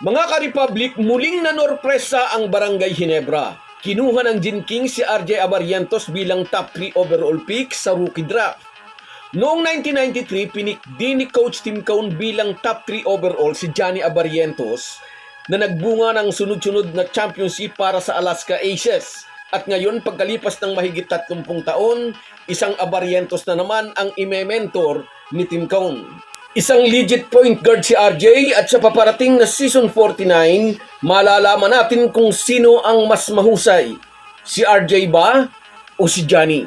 Mga ka-Republic, muling nanorpresa ang Barangay Hinebra. Kinuha ng Gin King si RJ Abarientos bilang top 3 overall pick sa rookie draft. Noong 1993, pinik din ni Coach Tim Cone bilang top 3 overall si Johnny Abarientos na nagbunga ng sunod-sunod na championship para sa Alaska Aces. At ngayon, pagkalipas ng mahigit 30 taon, isang Abarientos na naman ang ime-mentor ni Tim Cone. Isang legit point guard si RJ at sa paparating na season 49, malalaman natin kung sino ang mas mahusay. Si RJ ba o si Johnny?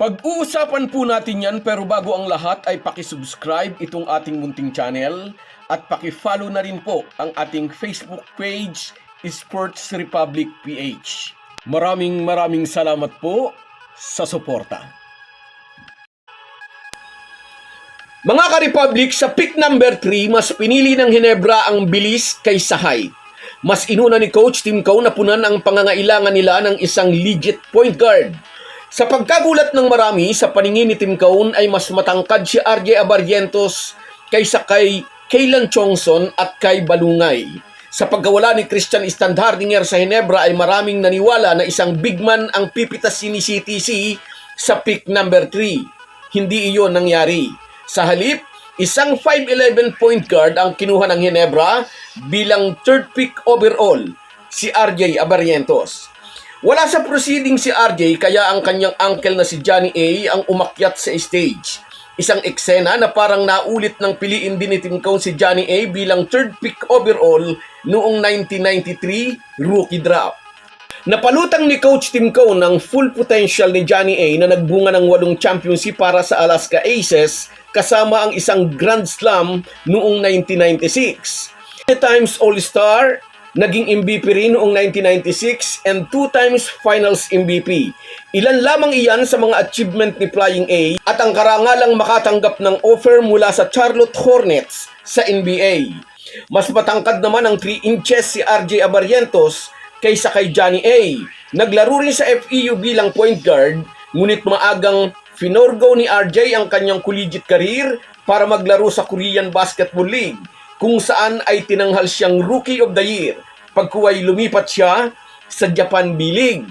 Pag-uusapan po natin yan pero bago ang lahat ay pakisubscribe itong ating munting channel at pakifollow na rin po ang ating Facebook page Sports Republic PH. Maraming maraming salamat po sa suporta. Mga ka-Republic, sa pick number 3, mas pinili ng Hinebra ang bilis kaysa height. Mas inuna ni Coach Tim Cone na punan ang pangangailangan nila ng isang legit point guard. Sa pagkagulat ng marami, sa paningin ni Tim Cone ay mas matangkad si RJ Abarientos kaysa kay Kaylan Chongson at kay Balungay. Sa pagkawala ni Christian Standhardinger sa Hinebra ay maraming naniwala na isang big man ang pipitasin ni CTC sa pick number 3. Hindi iyon nangyari. Sa halip, isang 5'11 point guard ang kinuha ng Hinebra bilang third pick overall, si RJ Abarientos. Wala sa proceeding si RJ kaya ang kanyang uncle na si Johnny A ang umakyat sa stage. Isang eksena na parang naulit ng piliin din ni Tim Cone si Johnny A bilang third pick overall noong 1993 rookie draft. Napalutang ni Coach Tim Cone ang full potential ni Johnny A na nagbunga ng walong championship para sa Alaska Aces kasama ang isang Grand Slam noong 1996. Three times All-Star, naging MVP rin noong 1996 and two times Finals MVP. Ilan lamang iyan sa mga achievement ni Flying A at ang karangalang makatanggap ng offer mula sa Charlotte Hornets sa NBA. Mas matangkad naman ang 3 inches si RJ Abarientos kaysa kay Johnny A. Naglaro rin sa FEU bilang point guard, ngunit maagang finorgo ni RJ ang kanyang collegiate career para maglaro sa Korean Basketball League, kung saan ay tinanghal siyang Rookie of the Year, pagkuway lumipat siya sa Japan B-League.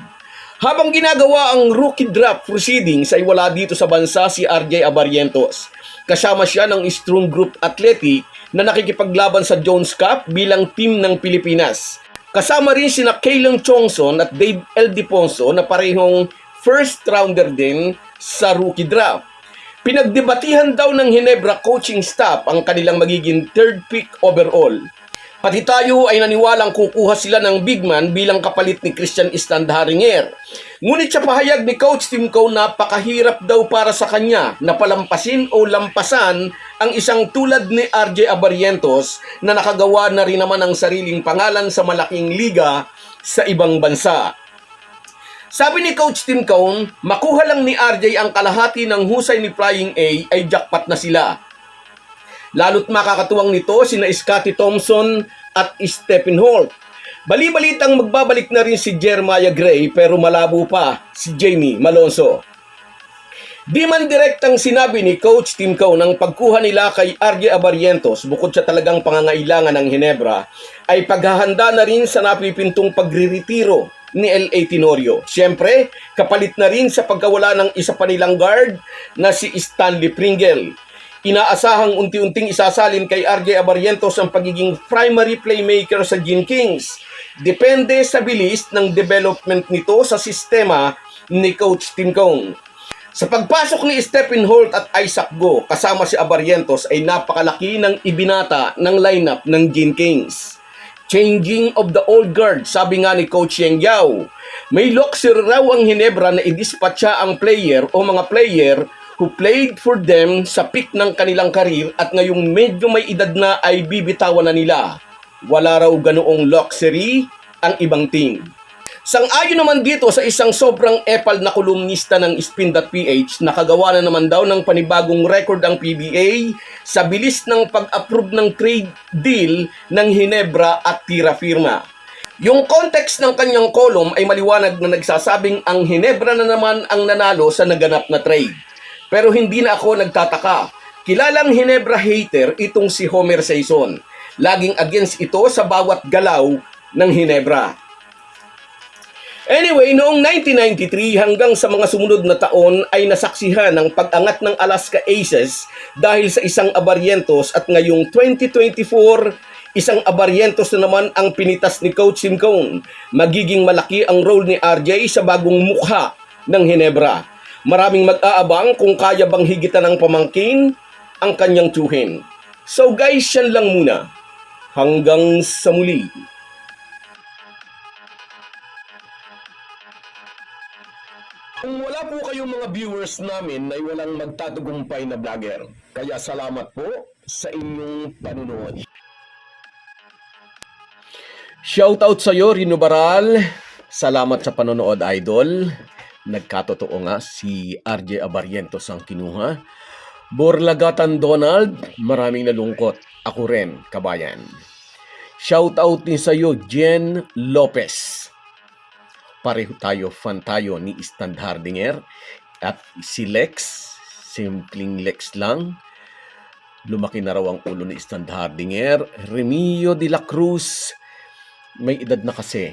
Habang ginagawa ang rookie draft proceedings ay wala dito sa bansa si RJ Abarientos. Kasama siya ng Strong Group Athletic na nakikipaglaban sa Jones Cup bilang team ng Pilipinas. Kasama rin sina Kaylon Chongson at Dave L. Diponso na parehong first rounder din sa rookie draft. Pinagdebatihan daw ng Hinebra coaching staff ang kanilang magiging third pick overall. Pati tayo ay naniwalang kukuha sila ng big man bilang kapalit ni Christian Standharinger. Ngunit sa pahayag ni Coach Tim Cone, napakahirap daw para sa kanya na palampasin o lampasan ang isang tulad ni RJ Abarientos na nakagawa na rin naman ng sariling pangalan sa malaking liga sa ibang bansa. Sabi ni Coach Tim Cone, makuha lang ni RJ ang kalahati ng husay ni Flying A ay jackpot na sila. Lalo't makakatuwang nito sina Scotty Thompson at Stephen Holt. Bali-balitang magbabalik na rin si Jeremiah Gray pero malabo pa si Jamie Malonzo. Di man direktang sinabi ni Coach Tim Cone ng pagkuha nila kay RJ Abarientos bukod sa talagang pangangailangan ng Hinebra ay paghahanda na rin sa napipintong pagriritiro ni L.A. Tenorio. Siyempre, kapalit na rin sa pagkawala ng isa pa nilang guard na si Stanley Pringle. Inaasahang unti-unting isasalin kay RJ Abarientos ang pagiging primary playmaker sa Gin Kings. Depende sa bilis ng development nito sa sistema ni Coach Tim Cone. Sa pagpasok ni Stephen Holt at Isaac Go kasama si Abarientos ay napakalaki ng ibinata ng lineup ng Gin Kings. Changing of the old guard, sabi nga ni Coach Yang Yao. May luxury raw ang Hinebra na idispatcha ang player o mga player who played for them sa peak ng kanilang karir at ngayong medyo may edad na ay bibitawan na nila. Wala raw ganoong luxury ang ibang team. Sang-ayon naman dito sa isang sobrang epal na kolumnista ng Spin.ph, nakagawa na naman daw ng panibagong record ang PBA sa bilis ng pag-approve ng trade deal ng Hinebra at Tira Firma. Yung context ng kanyang column ay maliwanag na nagsasabing ang Hinebra na naman ang nanalo sa naganap na trade. Pero hindi na ako nagtataka Kilalang Hinebra hater itong si Homer Saison. Laging against ito sa bawat galaw ng Hinebra. Anyway, noong 1993 hanggang sa mga sumunod na taon ay nasaksihan ang pag-angat ng Alaska Aces dahil sa isang abaryentos at ngayong 2024, isang abaryentos na naman ang pinitas ni Coach Simcone. Magiging malaki ang role ni RJ sa bagong mukha ng Hinebra. Maraming mag-aabang kung kaya bang higitan ng pamangkin ang kanyang tsuhin. So guys, yan lang muna. Hanggang sa muli. Kung wala po kayong mga viewers namin ay walang magtatagumpay na vlogger. Kaya salamat po sa inyong panunood. Shoutout sa iyo, Rino Baral. Salamat sa panonood, idol. Nagkatotoo nga si RJ Abarientos ang kinuha. Borlagatan Donald, maraming nalungkot. Ako rin, kabayan. Shoutout din sa iyo, Jen Lopez pareho tayo, fan tayo ni Stan Hardinger at si Lex, simpleng Lex lang. Lumaki na raw ang ulo ni Stan Hardinger. Remio de la Cruz, may edad na kasi.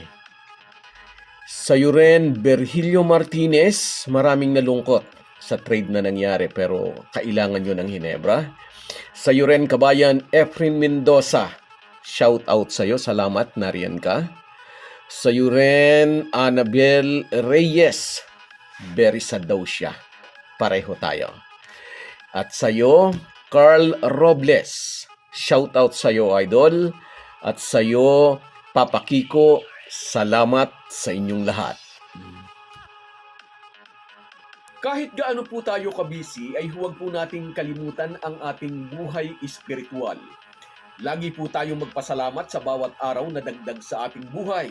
Sa'yo rin, Berhilio Martinez, maraming nalungkot sa trade na nangyari pero kailangan yun ng Hinebra. Sa'yo rin, kabayan, Efren Mendoza, shout out sa'yo, salamat, nariyan ka. Sa'yo rin, Annabel Reyes. Very sad daw siya. Pareho tayo. At sa'yo, Carl Robles. Shout out sa'yo, idol. At sa'yo, Papa Kiko, salamat sa inyong lahat. Kahit gaano po tayo kabisi, ay huwag po nating kalimutan ang ating buhay espiritual. Lagi po tayong magpasalamat sa bawat araw na dagdag sa ating buhay.